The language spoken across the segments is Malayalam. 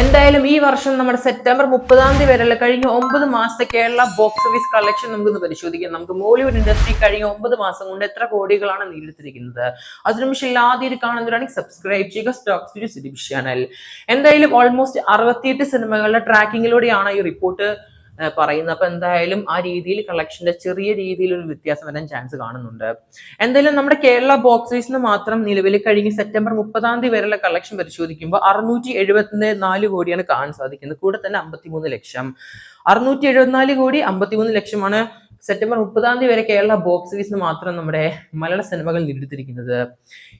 എന്തായാലും ഈ വർഷം നമ്മുടെ സെപ്റ്റംബർ മുപ്പതാം തീയതി വരെയുള്ള കഴിഞ്ഞ ഒമ്പത് മാസത്തെ കേരള ബോക്സ് ഓഫീസ് കളക്ഷൻ നമുക്കൊന്ന് പരിശോധിക്കാം. നമുക്ക് മോളിവുഡ് ഇൻഡസ്ട്രി കഴിഞ്ഞ ഒമ്പത് മാസം കൊണ്ട് എത്ര കോടികളാണ് നേടിയെടുത്തിരിക്കുന്നത്? അതിനുശേഷം ആദ്യം കാണുന്നവരാണെങ്കിൽ സബ്സ്ക്രൈബ് ചെയ്യുക സ്റ്റോക്സ് ടു ചാനൽ എന്തായാലും ഓൾമോസ്റ്റ് അറുപത്തിയെട്ട് സിനിമകളുടെ ട്രാക്കിങ്ങിലൂടെയാണ് ഈ റിപ്പോർട്ട് പറയുന്നത് അപ്പൊ എന്തായാലും ആ രീതിയിൽ കളക്ഷന്റെ ചെറിയ രീതിയിൽ ഒരു വ്യത്യാസം വരാൻ ചാൻസ് കാണുന്നുണ്ട്. എന്തായാലും നമ്മുടെ കേരള ബോക്സേഴ്സിന് മാത്രം നിലവിൽ കഴിഞ്ഞ് സെപ്റ്റംബർ മുപ്പതാം തീയതി വരെയുള്ള കളക്ഷൻ പരിശോധിക്കുമ്പോൾ അറുന്നൂറ്റി എഴുപത്തി നാല് കോടിയാണ് കാണാൻ സാധിക്കുന്നത്. കൂടെ തന്നെ അമ്പത്തിമൂന്ന് ലക്ഷം. അറുന്നൂറ്റി എഴുപത്തിനാല് കോടി അമ്പത്തിമൂന്ന് ലക്ഷമാണ് സെപ്റ്റംബർ മുപ്പതാം തീയതി വരെ കേരള ബോക്സ് ഓഫീസിന് മാത്രം നമ്മുടെ മലയാള സിനിമകൾ നേടിയെടുത്തിരിക്കുന്നത്.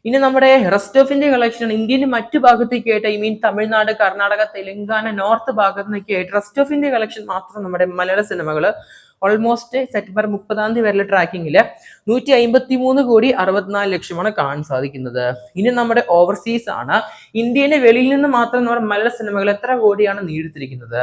ഇനി നമ്മുടെ റെസ്റ്റ് ഓഫ് ഇന്ത്യ കളക്ഷൻ ഇന്ത്യന്റെ മറ്റു ഭാഗത്തേക്കായിട്ട് I mean Tamil Nadu Karnataka Telangana north ഭാഗത്തു നിന്നൊക്കെയായിട്ട് റെസ്റ്റ് ഓഫ് ഇന്ത്യ കളക്ഷൻ മാത്രം നമ്മുടെ മലയാള സിനിമകൾ ഓൾമോസ്റ്റ് സെപ്റ്റംബർ മുപ്പതാം തീയതി വരെയുള്ള ട്രാക്കിങ്ങിൽ നൂറ്റി അമ്പത്തി മൂന്ന് കോടി അറുപത്തിനാല് ലക്ഷമാണ് കാണാൻ സാധിക്കുന്നത്. ഇനി നമ്മുടെ ഓവർസീസ് ആണ്. ഇന്ത്യയുടെ വെളിയിൽ നിന്ന് മാത്രം നമ്മുടെ മലയാള സിനിമകൾ എത്ര കോടിയാണ് നേടിത്തിരിക്കുന്നത്?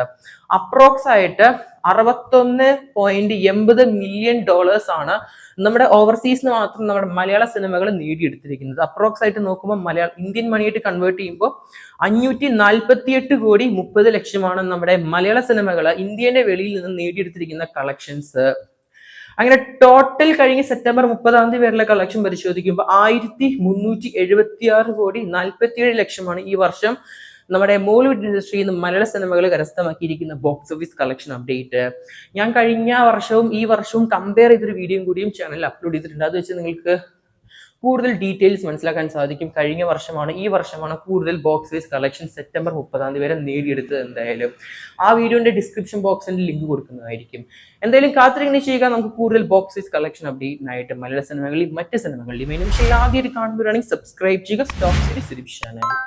അപ്രോക്സ് ആയിട്ട് അറുപത്തൊന്ന് പോയിന്റ് എൺപത് മില്യൺ ഡോളേഴ്സ് ആണ് നമ്മുടെ ഓവർസീസിന് മാത്രം നമ്മുടെ മലയാള സിനിമകൾ നേടിയെടുത്തിരിക്കുന്നത്. അപ്രോക്സ് ആയിട്ട് നോക്കുമ്പോൾ മലയാള ഇന്ത്യൻ മണിയായിട്ട് കൺവേർട്ട് ചെയ്യുമ്പോൾ അഞ്ഞൂറ്റി നാൽപ്പത്തിയെട്ട് കോടി മുപ്പത് ലക്ഷമാണ് നമ്മുടെ മലയാള സിനിമകൾ ഇന്ത്യയുടെ വെളിയിൽ നിന്ന് നേടിയെടുത്തിരിക്കുന്ന കളക്ഷൻസ് അങ്ങനെ ടോട്ടൽ കഴിഞ്ഞ സെപ്റ്റംബർ മുപ്പതാം തീയതി വരെയുള്ള കളക്ഷൻ പരിശോധിക്കുമ്പോൾ ആയിരത്തി മുന്നൂറ്റി എഴുപത്തി ആറ് കോടി നാൽപ്പത്തിയേഴ് ലക്ഷമാണ് ഈ വർഷം നമ്മുടെ മോളിവുഡ് ഇൻഡസ്ട്രിയിൽ നിന്ന് മലയാള സിനിമകൾ കരസ്ഥമാക്കിയിരിക്കുന്ന ബോക്സ് ഓഫീസ് കളക്ഷൻ അപ്ഡേറ്റ് ഞാൻ കഴിഞ്ഞ വർഷവും ഈ വർഷവും കമ്പയർ ചെയ്തൊരു വീഡിയോയും കൂടിയും ചാനലിൽ അപ്ലോഡ് ചെയ്തിട്ടുണ്ട്. അത് വെച്ച് നിങ്ങൾക്ക് കൂടുതൽ ഡീറ്റെയിൽസ് മനസ്സിലാക്കാൻ സാധിക്കും. കഴിഞ്ഞ വർഷമാണ് ഈ വർഷമാണ് കൂടുതൽ ബോക്സ് വൈസ് കളക്ഷൻ സെപ്റ്റംബർ മുപ്പതാം തീയതി വരെ നേടിയെടുത്തത് എന്തായാലും. ആ വീഡിയോന്റെ ഡിസ്ക്രിപ്ഷൻ ബോക്സിൽ ലിങ്ക് കൊടുക്കുന്നതായിരിക്കും. എന്തായാലും കാത്തിരിങ്ങനെ ചെയ്യുക. നമുക്ക് കൂടുതൽ ബോക്സ് വൈസ് കളക്ഷൻ അപ്ഡേറ്റിനായിട്ട് മലയാള സിനിമകളിൽ മറ്റ് സിനിമകളിലും പക്ഷേ ആദ്യമായിട്ട് കാണുമ്പോഴാണെങ്കിൽ സബ്സ്ക്രൈബ് ചെയ്യുക. Stock series channel